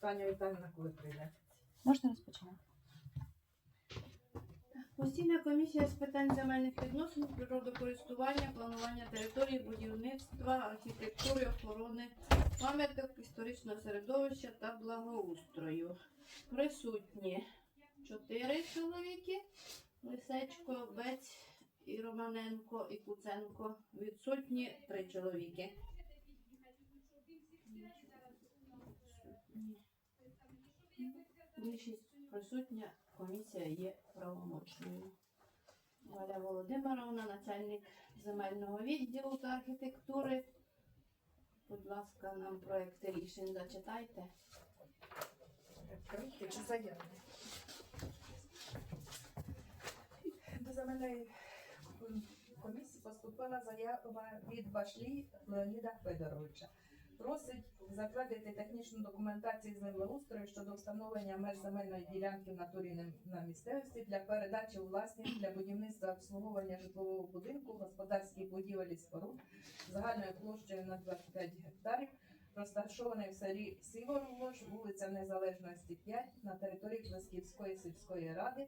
Таня коли прийде. Можна розпочинати? Постійна комісія з питань земельних відносин, природокористування, планування території, будівництва, архітектури, охорони, пам'яток історичного середовища та благоустрою. Присутні чотири чоловіки. Лисечко, Бець і Романенко і Куценко. Відсутні три чоловіки. Більшість присутня, комісія є правомочною. Валя Володимировна, начальник земельного відділу та архітектури. Будь ласка, нам проекти рішень зачитайте. Чи? До земельної комісії поступила заява від Башлі Леоніда Федоровича. Просить затвердити технічну документацію землеустрою щодо встановлення меж земельної ділянки в натурі на- місцевості для передачі у для будівництва обслуговування житлового будинку, господарських будівель і споруд загальною площею на 25 гектарів, розташований в селі Сіворовож, вулиця Незалежності 5 на території Плесківської сільської ради,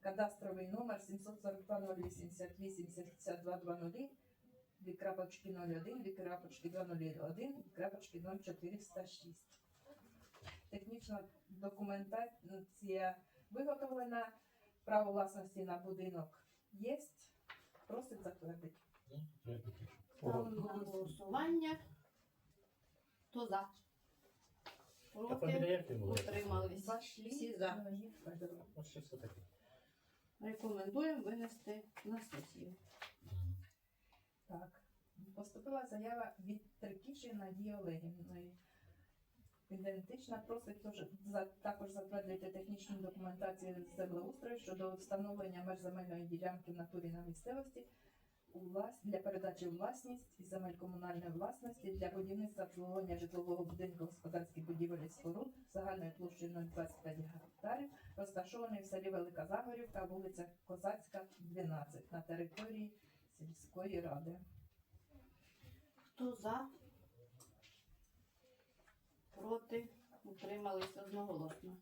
кадастровий номер 742 7220 дві крапочки 01, дві крапочки 201, дві крапочки 0406. Технічна документація виготовлена, право власності на будинок є, просить затвердити. Ставлю на голосування. Хто за? Проти? Утримались. Всі за. Рекомендуємо винести на сесію. Так. Поступила заява від Теркіші Надії Олегівної. Ідентична просить за, також затвердити технічну документацію землеустрою щодо встановлення меж земельної ділянки в натурі на місцевості для передачі власність і земель комунальної власності для будівництва обслуговування житлового будинку господарських будівель і споруд загальною площею 0,25 гектарів, розташований в селі Велика Загорівка, вулиця Козацька, 12 на території сільської ради. Хто за? Проти? Утримались одноголосно.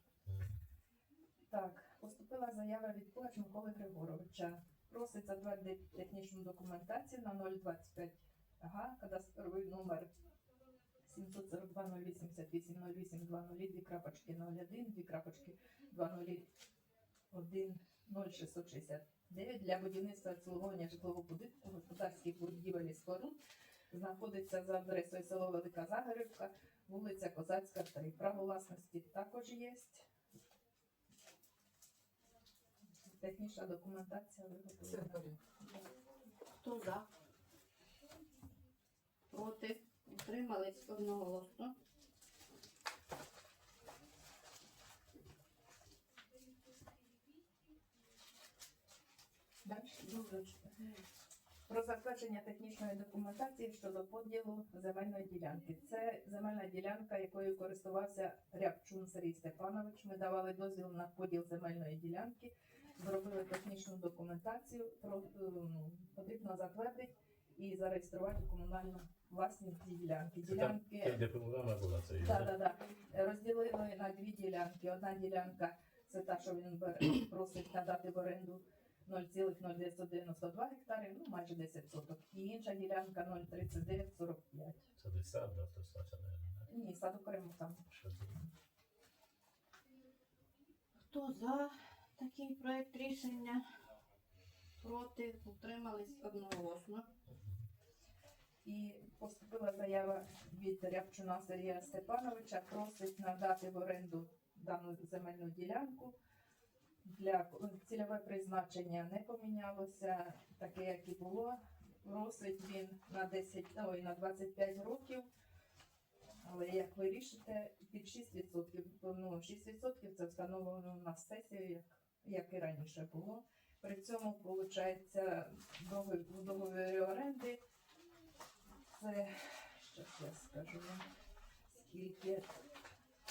Так, поступила заява від Кулач Миколи Григоровича. Просить затвердити технічну документацію на 025 ага, кадастровий номер 742 088 08 20 2 крапочки 01, 2 крапочки 201 0669 для будівництва і обслуговування житлового будинку, господарських будівель і споруд знаходиться за адресою село Велика Загорівка, вулиця Козацька, 3. Право власності також є. Технічна документація виготовлена. Хто за? Проти? Утримались одноголосно. Про затвердження технічної документації щодо поділу земельної ділянки. Це земельна ділянка, якою користувався Рябчун Сергій Степанович. Ми давали дозвіл на поділ земельної ділянки, зробили технічну документацію. Про, ем, потрібно затвердити і зареєструвати комунальну власність ділянки. Це там, де програма була, це. Да, да, да. Розділили на дві ділянки. Одна ділянка це та, що він просить надати в оренду 0,0992 гектари, ну майже 10 соток. І інша ділянка 0,3945. Це десь сад, да, то сад, наверное. Ні, сад окремо там. Що це? Хто за такий проект рішення? Проти? Утримались одноголосно. І поступила заява від Рябчуна Сергія Степановича, просить надати в оренду дану земельну ділянку для ну, цільове призначення не помінялося, таке, як і було. Просить він на 10, ой, на 25 років. Але як ви рішите, під 6%. Ну, 6% це встановлено на сесію, як, як і раніше було. При цьому, виходить, договір, в оренди це, що я скажу, вам скільки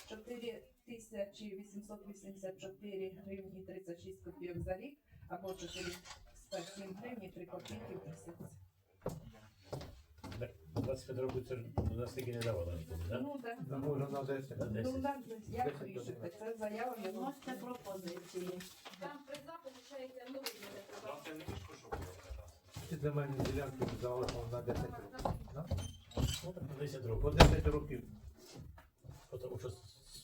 4 1884 гривні 36 копійок за рік або 407 гривні 3 копійки в місяць. Вас Петробуцер у нас таки не давала нікому. Ну, ну, ну так. Да. Може, на 10. На Ну, так, як вирішите, це заява його. Можете пропозиції. Там приза, виходить, ну, Вам це не мішко, що було для нас. Ділянки залишили на 10 років. Ну, на 10 років. По Тому що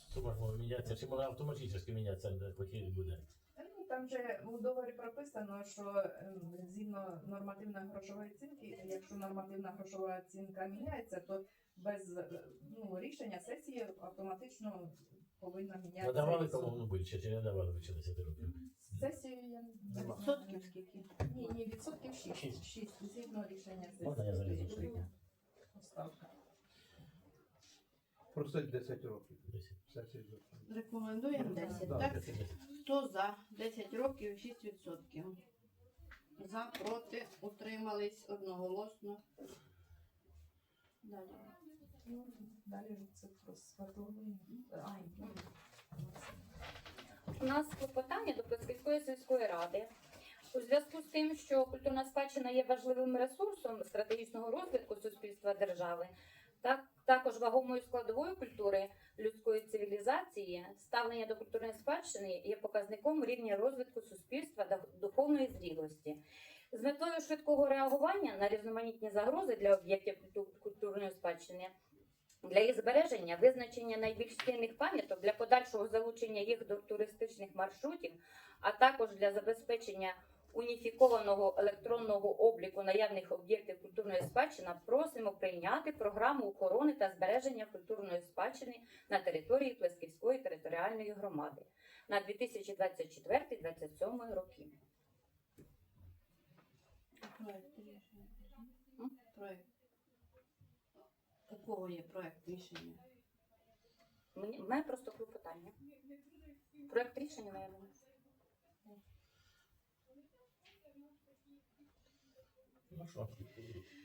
сума ж мінятися, чи може автоматично мінятися, де хотіли буде. Ну, там же у договорі прописано, що ем, згідно нормативної грошової оцінки, якщо нормативна грошова оцінка міняється, то без е, ну, рішення сесії автоматично повинна мінятися. Надавали і сума. кому ну, більше, чи не давали більше 10 років? Сесію я не Відсотків скільки? Ні, ні, відсотків 6. Шість. 6 згідно рішення сесії. Можна я залізу в шийку? Просить 10 років. 10. Рекомендуємо 10, Да. так? 10. Хто за 10 років 6%? За, проти, утримались одноголосно. Далі. Ну, далі це про свердловину. Ну, У нас клопотання до Плесківської сільської ради. У зв'язку з тим, що культурна спадщина є важливим ресурсом стратегічного розвитку суспільства держави, так також вагомою складовою культури людської цивілізації, ставлення до культурної спадщини є показником рівня розвитку суспільства та духовної зрілості. З метою швидкого реагування на різноманітні загрози для об'єктів культурної спадщини для їх збереження, визначення найбільш цінних пам'яток для подальшого залучення їх до туристичних маршрутів, а також для забезпечення уніфікованого електронного обліку наявних об'єктів культурної спадщини, просимо прийняти програму охорони та збереження культурної спадщини на території Плесківської територіальної громади на 2024-2027 роки. Проект рішення. М? Проект. У кого є проект рішення? Мені мене просто клопотання. Проект рішення, наверное. Ну що,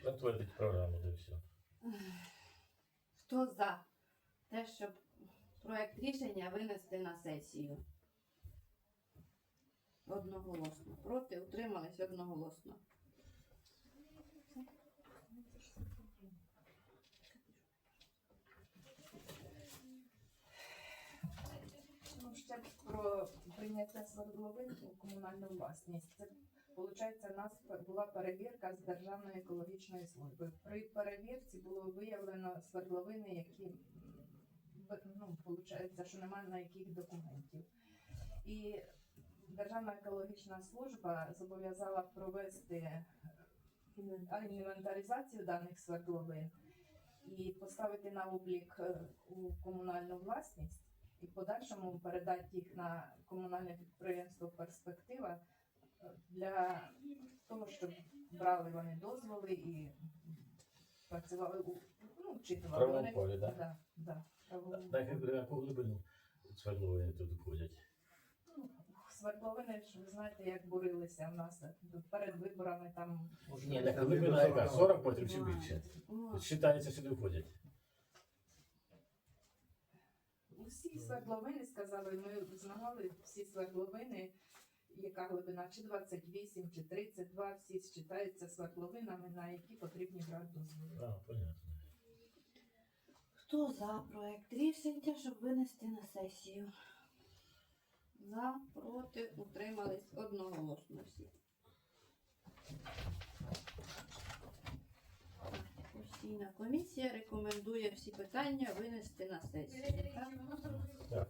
затвердить програму, де все. Хто за те, щоб проект рішення винести на сесію? Одноголосно. Проти утримались одноголосно. Ну, ще про прийняття свердловин у комунальну власність. Це виходить, у нас була перевірка з Державної екологічної служби. При перевірці було виявлено свердловини, які ну, виходить, що немає на яких документів. І Державна екологічна служба зобов'язала провести е, інвентаризацію даних свердловин і поставити на облік е, у комунальну власність і в подальшому передати їх на комунальне підприємство Перспектива для того, щоб брали вони дозволи і працювали у ну, вчитували Правовому вони. полі, да? Да, да, На яку полі. на яку глибину свердловини тут входять? Ну, Свердловини ж ви знаєте, як бурилися в нас е, перед виборами там Може, Ні, там глибина яка? 40 40 метрів чи більше? Ну, Считається, сюди входять. Усі свердловини сказали, ми знавали всі свердловини, яка глибина, чи 28, чи 32, всі вважаються свердловинами, на які потрібні брати дозволи. А, понятно. Хто за проект рішення, щоб винести на сесію? За, проти, утримались одноголосно всі. Постійна комісія рекомендує всі питання винести на сесію. Так?